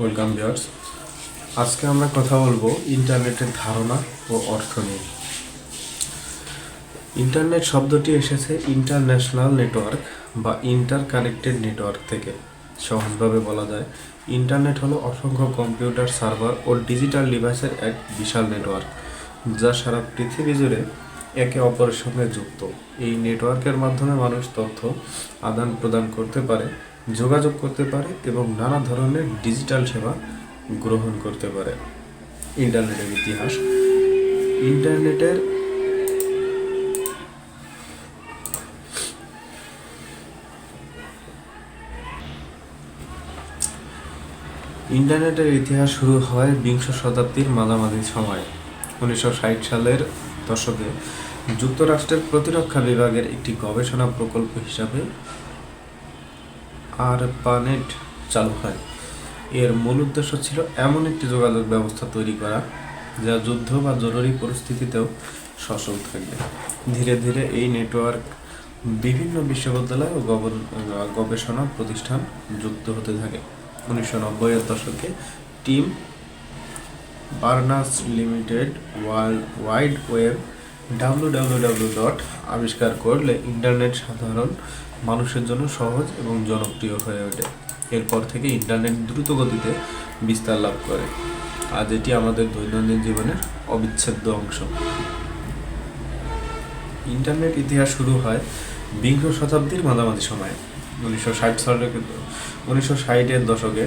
Welcome viewers. আজকে আমরা কথা বলব ইন্টারনেটের ধারণা ও অর্থ নিয়ে। ইন্টারনেট শব্দটি এসেছে ইন্টারন্যাশনাল নেটওয়ার্ক বা ইন্টার কানেক্টেড নেটওয়ার্ক থেকে। সহজভাবে বলা যায়, ইন্টারনেট হলো অসংখ্য কম্পিউটার, সার্ভার ও ডিজিটাল ডিভাইসের এক বিশাল নেটওয়ার্ক, যা সারা পৃথিবী জুড়ে একে অপরের সঙ্গে যুক্ত। এই নেটওয়ার্কের মাধ্যমে মানুষ তথ্য আদান প্রদান করতে পারে যোগাযোগ করতে পারে এবং নানা ধরনের ডিজিটাল সেবা গ্রহণ করতে পারে। ইন্টারনেটের ইতিহাস। ইন্টারনেটের ইন্টারনেটের ইতিহাস শুরু হয় বিংশ শতাব্দীর মাঝামাঝি সময়ে। উনিশশো ষাট সালের দশকে যুক্তরাষ্ট্রের প্রতিরক্ষা বিভাগের একটি গবেষণা প্রকল্প হিসাবে আর পানেট চালু হয়। এর মূল উদ্দেশ্য ছিল এমন একটি যোগাযোগ ব্যবস্থা তৈরি করা, যা যুদ্ধ বা জরুরি পরিস্থিতিতেও সচল থাকবে। ধীরে ধীরে এই নেটওয়ার্ক বিভিন্ন বিশ্ববিদ্যালয় ও গবেষণা প্রতিষ্ঠান যুক্ত হতে থাকে। উনিশশো নব্বইয়ের দশকে Tim Berners limited world, wide web W W W dot আবিষ্কার করলে ইন্টারনেট সাধারণ মানুষের জন্য সহজ এবং জনপ্রিয় হয়ে ওঠে। এরপর থেকে ইন্টারনেট দ্রুত গতিতে বিস্তার লাভ করে। আজ এটি আমাদের দৈনন্দিন জীবনের অবিচ্ছেদ্য অংশ। ইন্টারনেট ইতিহাস শুরু হয় বিংশ শতাব্দীর মাঝামাঝি সময়ে। উনিশশো ষাট সালের উনিশশো ষাটের দশকে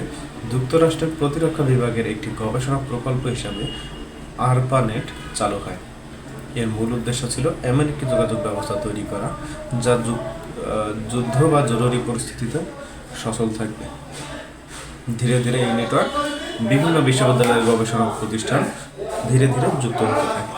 যুক্তরাষ্ট্রের প্রতিরক্ষা বিভাগের একটি গবেষণা প্রকল্প হিসাবে আরপানেট চালু হয়। এর মূল উদ্দেশ্য ছিল এমন একটি যোগাযোগ ব্যবস্থা তৈরি করা, যা যুদ্ধ বা জরুরি পরিস্থিতিতে সচল থাকবে। ধীরে ধীরে এই নেটওয়ার্ক বিভিন্ন বিশ্ববিদ্যালয়ের গবেষণা প্রতিষ্ঠান ধীরে ধীরে যুক্ত হতে থাকে।